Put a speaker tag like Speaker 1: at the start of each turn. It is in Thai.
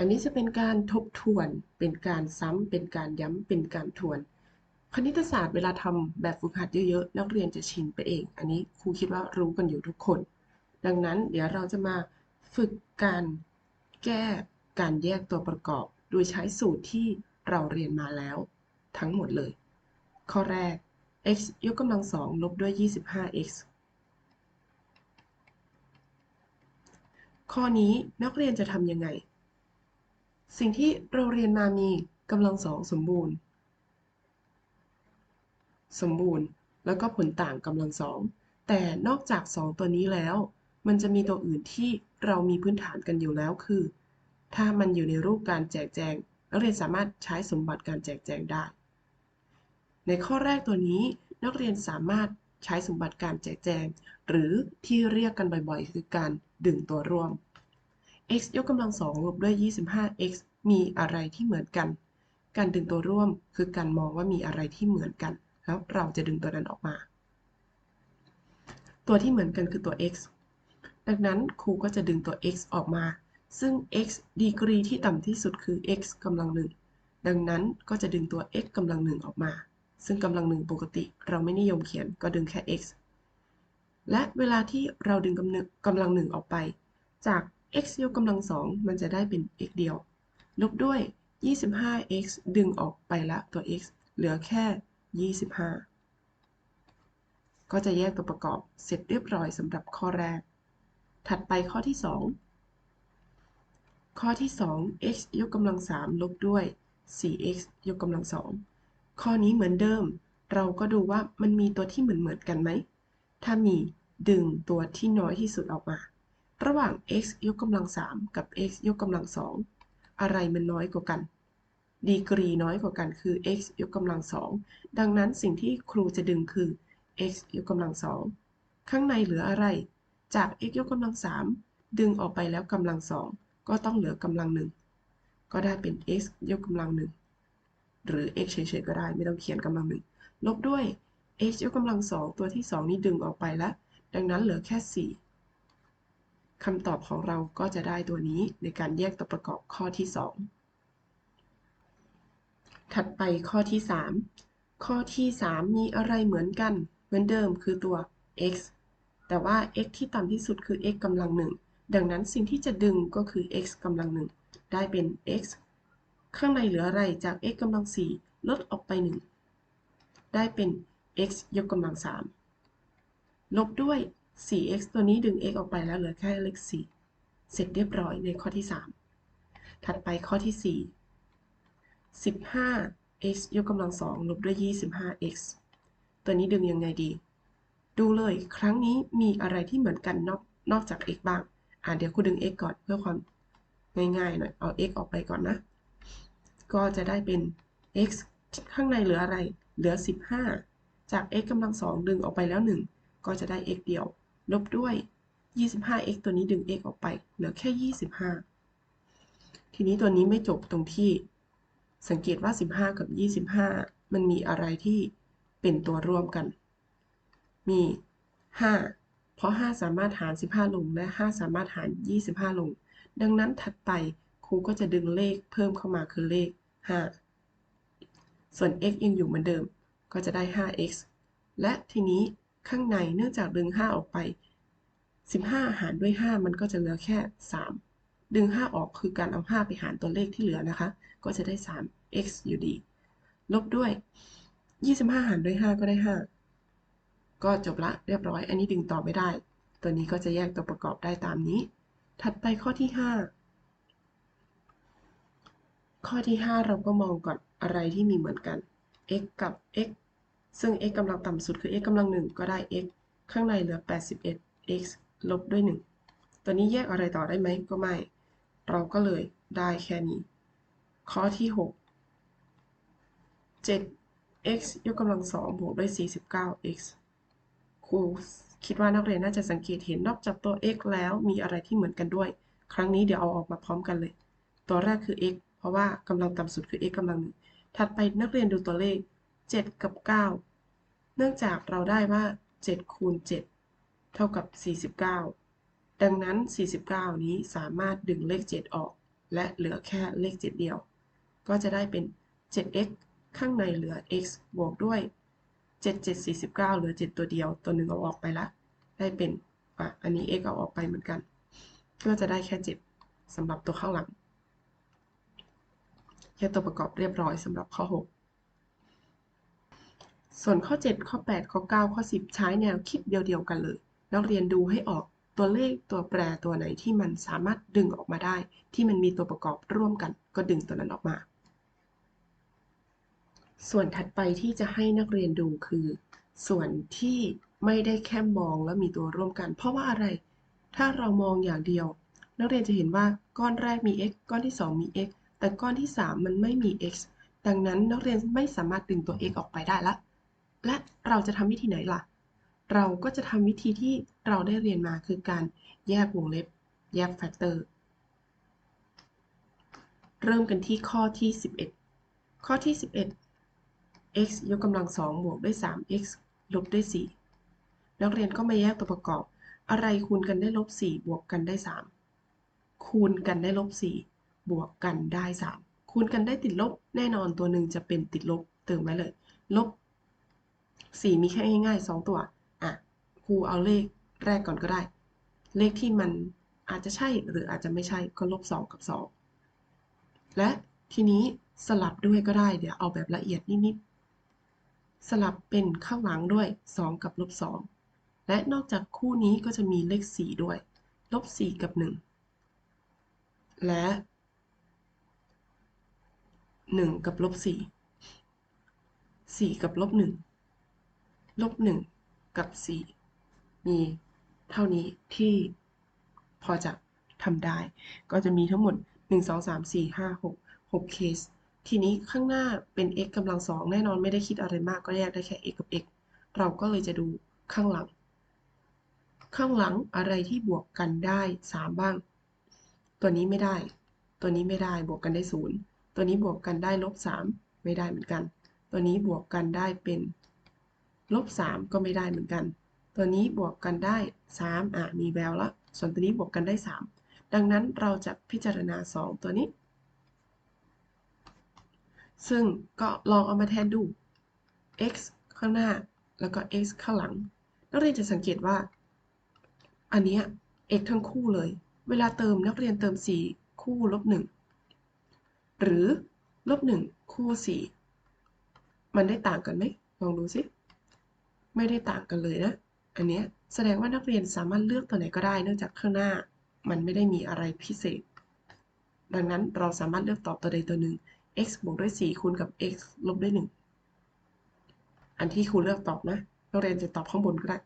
Speaker 1: อันนี้จะเป็นการทบทวน เป็นการซ้ำ เป็นการย้ำ เป็นการทวน คณิตศาสตร์เวลาทำแบบฝึกหัดเยอะๆ นักเรียนจะชินไปเอง อันนี้ครูคิดว่ารู้กันอยู่ทุกคน ดังนั้นเดี๋ยวเราจะมาฝึกการแก้การแยกตัวประกอบ โดยใช้สูตรที่เราเรียนมาแล้ว ทั้งหมดเลย ข้อแรก x ยกกำลังสองลบด้วย 25x ข้อนี้นักเรียนจะทำยังไง สิ่งที่เราเรียนมามีกำลังสองสมบูรณ์ สมบูรณ์ แล้วก็ผลต่างกำลังสอง แต่นอกจาก 2 ตัวนี้แล้ว มันจะมีตัวอื่นที่เรามีพื้นฐานกันอยู่แล้วคือ ถ้ามันอยู่ในรูปการแจกแจง นักเรียนสามารถใช้สมบัติการแจกแจงได้ ในข้อแรกตัวนี้นักเรียนสามารถใช้สมบัติการแจกแจง หรือที่เรียกกันบ่อยๆ คือการดึงตัวร่วม x ยกกำลังสองลบด้วย 25x มีอะไรที่เหมือนกัน การดึงตัวร่วมคือการมองว่ามีอะไรที่เหมือนกัน แล้วเราจะดึงตัวนั้นออกมา ตัวที่เหมือนกันคือตัว x ดังนั้นครูก็จะดึงตัว x ออกมา ซึ่ง x ดีกรีที่ต่ำที่สุดคือ x กำลังหนึ่ง ดังนั้นก็จะดึงตัว x กำลังหนึ่งออกมา ซึ่งกำลังหนึ่งปกติ เราไม่นิยมเขียนก็ดึงแค่ x และเวลาที่เราดึงกำลังหนึ่งออกไป จาก x ยกกำลังสองมันจะได้เป็น x เดียว ลบด้วย 25x ดึงออกไปละตัว x เหลือแค่ 25 ก็จะแยกตัวประกอบเสร็จเรียบร้อยสำหรับข้อแรก ถัดไปข้อที่ 2 ข้อที่ 2 x ยกกำลัง3ลบด้วย 4x ยกกำลัง2ข้อนี้เหมือนเดิม เราก็ดูว่ามันมีตัวที่เหมือนเหมือนกันไหม ถ้ามีดึงตัวที่น้อยที่สุดออกมา ระหว่าง x ยกกำลัง3กับ x ยกกำลัง2อะไรมันน้อยกว่ากัน ดีกรีน้อยกว่ากันคือ x ยกกำลัง2ดังนั้นสิ่งที่ครูจะดึงคือ x ยกกำลัง2ข้างในเหลืออะไร จาก x ยกกำลัง3ดึงออกไปแล้วกำลัง2ก็ต้องเหลือกำลัง1ก็ได้เป็น x ยกกำลัง1หรือ x เฉยๆก็ได้ไม่ต้องเขียนกำลัง1ลบด้วย x ยกกำลัง2ตัวที่2นี้ดึงออกไปแล้ว ดังนั้นเหลือแค่4 คำตอบของเราก็จะได้ตัวนี้ในการแยกตัวประกอบข้อที่ 2 ถัดไปข้อที่ 3 ข้อที่ 3 มีอะไรเหมือนกัน เหมือนเดิมคือตัว x แต่ว่า x ที่ต่ำที่สุดคือ x กำลังหนึ่งดังนั้นสิ่งที่จะดึงก็คือ x กำลังหนึ่งได้เป็น x ข้างในเหลืออะไรจาก x กำลัง4ลดออกไป 1 ได้เป็น x ยกกำลัง 3 ลบด้วย 4x ตัวนี้ดึง x ออกไปแล้วเหลือแค่เลข4เสร็จเรียบร้อยในข้อที่ 3 ถัดไปข้อที่ 4 15x ยกกำลัง2ลบด้วย 25x ตัวนี้ดึงยังไงดี ดูเลยครั้งนี้มีอะไรที่เหมือนกันนอกนอกจาก x บ้าง อ่าเดี๋ยวคุณดึง x ก่อนเพื่อความง่ายๆหน่อย เอา x ออกไปก่อนนะ ก็จะได้เป็น x ข้างในเหลืออะไร เหลือ 15 จาก x กำลัง2ดึงออกไปแล้ว 1 ก็จะได้ x เดียว ลบด้วย 25x ตัวนี้ดึง x ออกไป เหลือแค่ 25 ทีนี้ตัวนี้ไม่จบตรงที่ สังเกตว่า 15 กับ 25 มันมีอะไรที่เป็นตัวร่วมกัน มี 5 เพราะ 5 สามารถหาร 15 ลง และ 5 สามารถหาร 25 ลง ดังนั้นถัดไปครูก็จะดึงเลขเพิ่มเข้ามาคือเลข 5 ส่วน x ยังอยู่เหมือนเดิม ก็จะได้ 5x และทีนี้ ข้างในเนื่องจากดึง 5 ออกไป 15 หารด้วย 5 มันก็จะเหลือแค่ 3 ดึง 5 ออกคือการเอา 5 ไปหารตัวเลขที่เหลือนะคะ ก็จะได้ 3x อยู่ดี ลบด้วย 25 หารด้วย 5 ก็ได้ 5 ก็จบละเรียบร้อย อันนี้ดึงต่อไม่ได้ ตัวนี้ก็จะแยกตัวประกอบได้ตามนี้ ถัดไปข้อที่ 5 ข้อที่ 5 เราก็มองก่อนอะไรที่มีเหมือนกัน x กับ x ซึ่ง x กำลังต่ำสุดคือ x กำลัง1ก็ได้ x ข้างในเหลือ 81 x ลบด้วย 1 ตัวนี้แยกอะไรต่อได้ไหมก็ไม่ เราก็เลยได้แค่นี้ ข้อที่ 6 7x ยกกำลัง2บวกด้วย 49x ครูคิดว่านักเรียนน่าจะสังเกตเห็นนอกจากตัว x แล้วมีอะไรที่เหมือนกันด้วย ครั้งนี้เดี๋ยวเอาออกมาพร้อมกันเลย ตัวแรกคือ x เพราะว่ากำลังต่ำสุดคือ x กำลังหนึ่งถัดไปนักเรียนดูตัวเลข 7 กับ 9 เนื่องจากเราได้ว่า 7 คูณ 7 เท่ากับ 49 ดังนั้น 49 นี้สามารถดึงเลข 7 ออก และเหลือแค่เลข 7 เดียว ก็จะได้เป็น 7x ข้างในเหลือ x บวกด้วย 7 7 49 เหลือ 7 ตัวเดียว ตัวหนึ่งเอาออกไปละ ได้เป็น อะ อันนี้ x เอาออกไปเหมือนกัน ก็จะได้แค่ 7สำหรับตัวข้างหลังแค่ตัวประกอบเรียบร้อยสำหรับข้อ 6 ส่วนข้อ 7 ข้อ 8 ข้อ 9 ข้อ 10 ใช้แนวคิดเดียวๆกันเลย นักเรียนดูให้ออกตัวเลขตัวแปรตัวไหนที่มันสามารถดึงออกมาได้ ที่มันมีตัวประกอบร่วมกันก็ดึงตัวนั้นออกมา ส่วนถัดไปที่จะให้นักเรียนดูคือ ส่วนที่ไม่ได้แค่มองแล้วมีตัวร่วมกัน เพราะว่าอะไร ถ้าเรามองอย่างเดียว นักเรียนจะเห็นว่าก้อนแรกมี x ก้อนที่ 2 มี x แต่ก้อนที่ 3 มันไม่มี x ดังนั้นนักเรียนไม่สามารถดึงตัว x ออกไปได้ละ และเราจะทำวิธีไหนล่ะ เราก็จะทำวิธีที่เราได้เรียนมาคือการแยกวงเล็บ แยกแฟกเตอร์ เริ่มกันที่ข้อที่ 11 ข้อที่ 11 x ยกกำลังสองบวกด้วย 3x ลบด้วย 4 นักเรียนก็มาแยกตัวประกอบ อะไรคูณกันได้ลบ 4 บวกกันได้ 3 คูณกันได้ลบ 4 บวกกันได้ 3 คูณกันได้ติดลบ แน่นอนตัวหนึ่งจะเป็นติดลบเติมไว้เลย ลบ 4มีแค่ง่ายๆ2ตัวอะครูเอาเลขแรกก่อนก็ได้ เลขที่มันอาจจะใช่หรืออาจจะไม่ใช่ก็ลบ2กับ2และทีนี้สลับด้วยก็ได้เดี๋ยวเอาแบบละเอียดนิดๆสลับเป็นข้างหลังด้วย 2 กับลบ2และนอกจากคู่นี้ก็จะมีเลข 4 ด้วยลบ4กับ 1 และ 1 กับลบ4 4 กับลบ1 ลบ1กับ4มีเท่านี้ที่พอจะทำได้ ก็จะมีทั้งหมด 1 2 3 4 5 6 6 เคส ทีนี้ข้างหน้าเป็น x กำลังสองแน่นอนไม่ได้คิดอะไรมากก็แยกได้แค่ x กับ x เราก็เลยจะดูข้างหลัง ข้างหลังอะไรที่บวกกันได้ 3 บ้าง ตัวนี้ไม่ได้ ตัวนี้ไม่ได้บวกกันได้ 0 ตัวนี้บวกกันได้ลบ3ไม่ได้เหมือนกัน ตัวนี้บวกกันได้เป็น ลบ 3 ก็ไม่ได้เหมือนกัน ตัวนี้บวกกันได้ 3 อะ มีแววละ ส่วนตัวนี้บวกกันได้ 3 ดังนั้นเราจะพิจารณา 2 ตัวนี้ ซึ่งก็ลองเอามาแทนดู x ข้างหน้าแล้วก็ x ข้างหลัง นักเรียนจะสังเกตว่า อันนี้ x ทั้งคู่เลย เวลาเติมนักเรียนเติม 4 คู่ลบ 1 หรือลบ 1 คู่ 4 มันได้ต่างกันไหม ลองดูสิ ไม่ได้ต่างกันเลยนะ อันเนี้ยแสดงว่านักเรียนสามารถเลือกตัวไหนก็ได้ เนื่องจากข้างหน้ามันไม่ได้มีอะไรพิเศษ ดังนั้นเราสามารถเลือกตอบตัวใดตัวหนึ่ง x บวกด้วย 4 คูณกับ x ลบด้วย 1 อันที่ครูเลือกตอบนะนักเรียนจะตอบข้างบนก็ได้